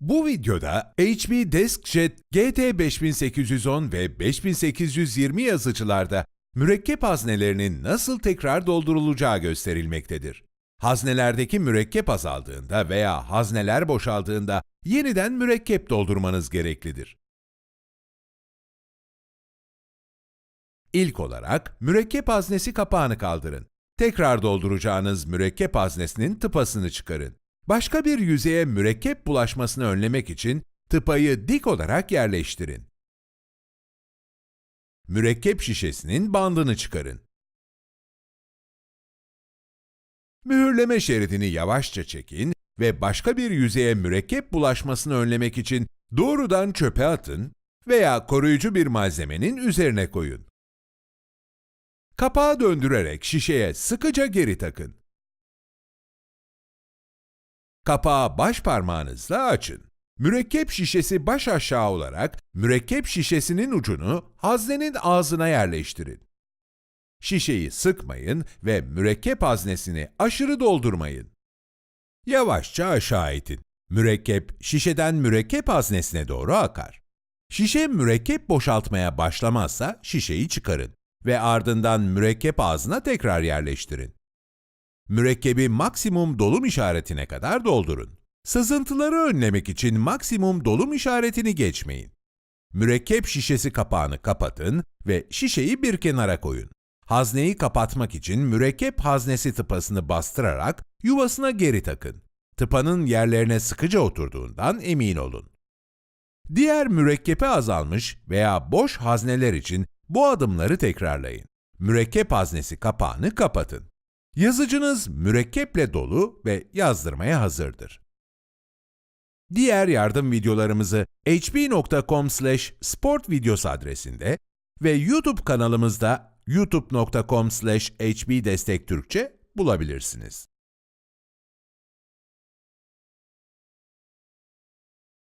Bu videoda HP DeskJet GT5810 ve 5820 yazıcılarda mürekkep haznelerinin nasıl tekrar doldurulacağı gösterilmektedir. Haznelerdeki mürekkep azaldığında veya hazneler boşaldığında yeniden mürekkep doldurmanız gereklidir. İlk olarak mürekkep haznesi kapağını kaldırın. Tekrar dolduracağınız mürekkep haznesinin tıpasını çıkarın. Başka bir yüzeye mürekkep bulaşmasını önlemek için tıpayı dik olarak yerleştirin. Mürekkep şişesinin bandını çıkarın. Mühürleme şeridini yavaşça çekin ve başka bir yüzeye mürekkep bulaşmasını önlemek için doğrudan çöpe atın veya koruyucu bir malzemenin üzerine koyun. Kapağı döndürerek şişeye sıkıca geri takın. Kapağı baş parmağınızla açın. Mürekkep şişesi baş aşağı olarak mürekkep şişesinin ucunu haznenin ağzına yerleştirin. Şişeyi sıkmayın ve mürekkep haznesini aşırı doldurmayın. Yavaşça aşağı itin. Mürekkep şişeden mürekkep haznesine doğru akar. Şişe mürekkep boşaltmaya başlamazsa şişeyi çıkarın ve ardından mürekkep ağzına tekrar yerleştirin. Mürekkebi maksimum dolum işaretine kadar doldurun. Sızıntıları önlemek için maksimum dolum işaretini geçmeyin. Mürekkep şişesi kapağını kapatın ve şişeyi bir kenara koyun. Hazneyi kapatmak için mürekkep haznesi tıpasını bastırarak yuvasına geri takın. Tıpanın yerlerine sıkıca oturduğundan emin olun. Diğer mürekkepe azalmış veya boş hazneler için bu adımları tekrarlayın. Mürekkep haznesi kapağını kapatın. Yazıcınız mürekkeple dolu ve yazdırmaya hazırdır. Diğer yardım videolarımızı hp.com/sportvideos adresinde ve YouTube kanalımızda youtube.com/hbdestektürkçe bulabilirsiniz.